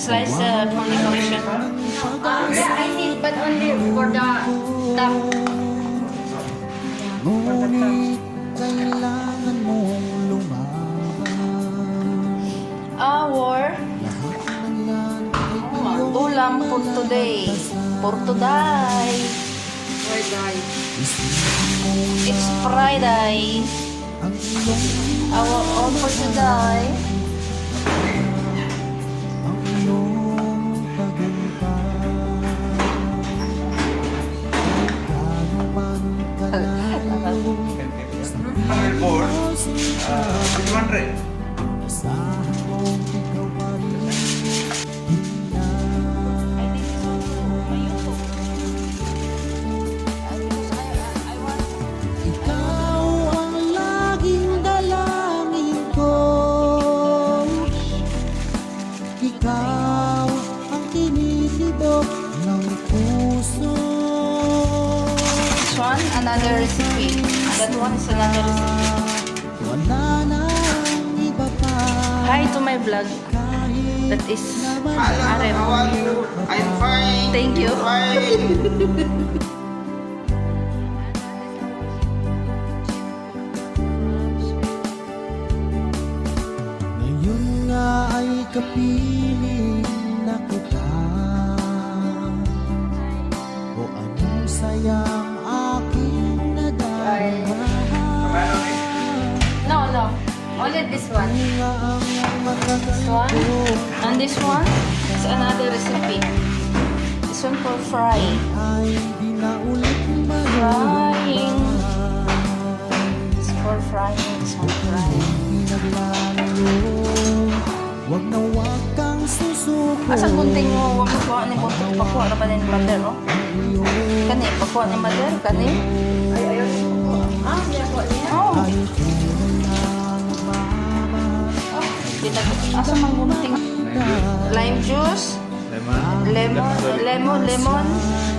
Slice uh, for decoration. Uh, yeah, I need, but only for the duck. Ngunit kailangan mong lumaban Our Lahat ng yan ay iyong ulam for today. For today. It's Friday. Our all for today. 200. Ikaw ang kinitibok ng puso This one, another recipe. That one is another recipe. Hi to my vlog. That is Hello, how are you? I'm fine. Thank you. Fine. Kapiling na kita O anong sayang aking nadama No, no. Only this one. This one. And this one is another recipe. This one for Frying. for frying. It's for frying. Huwag kang susuko Asa kunting mo, wag mo kuha ni buto. Pakuha na ba ni mother, oh? Kani, pakuha ni mother, kani. Ay, ayaw. Ah, niya po niya. Oh, kita asa mang gunting. Lime juice, lemon, lemon, lemon,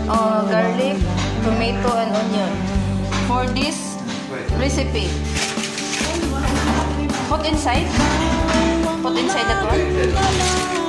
oh, garlic, tomato, and onion. For this recipe. Put inside. Put inside that one.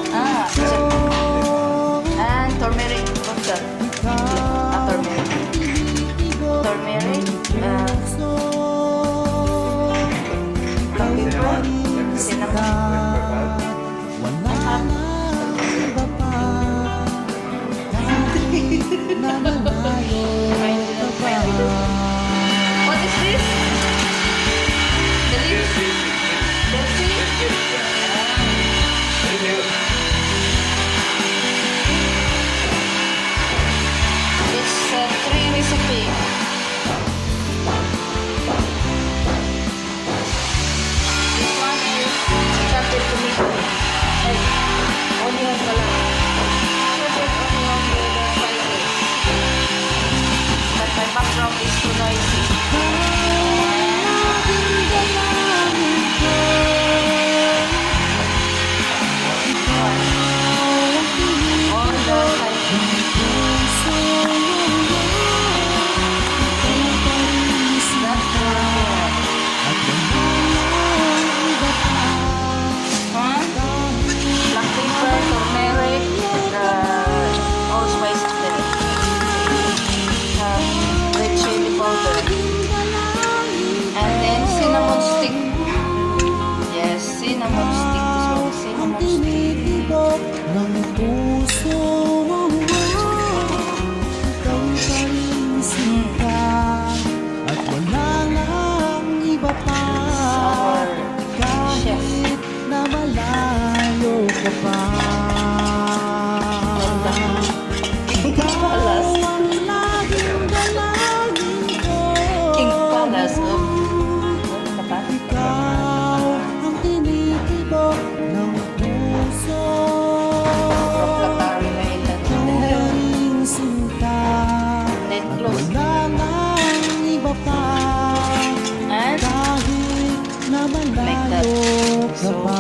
Ka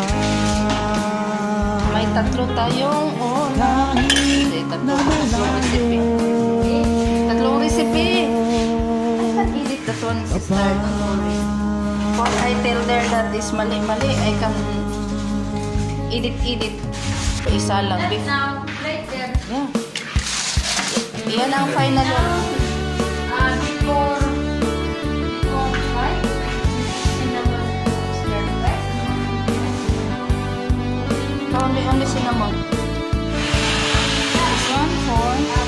may tatlo tayong oh, na. Kahit Hindi, tatlo. Tatlong recipe. malayo Tatlong recipe. I can edit that one, sister. I tell there that is mali-mali, I can edit-edit. Isa lang. That's now, right there. Yeah. Yan ang final one. Only, only cinnamon. This one for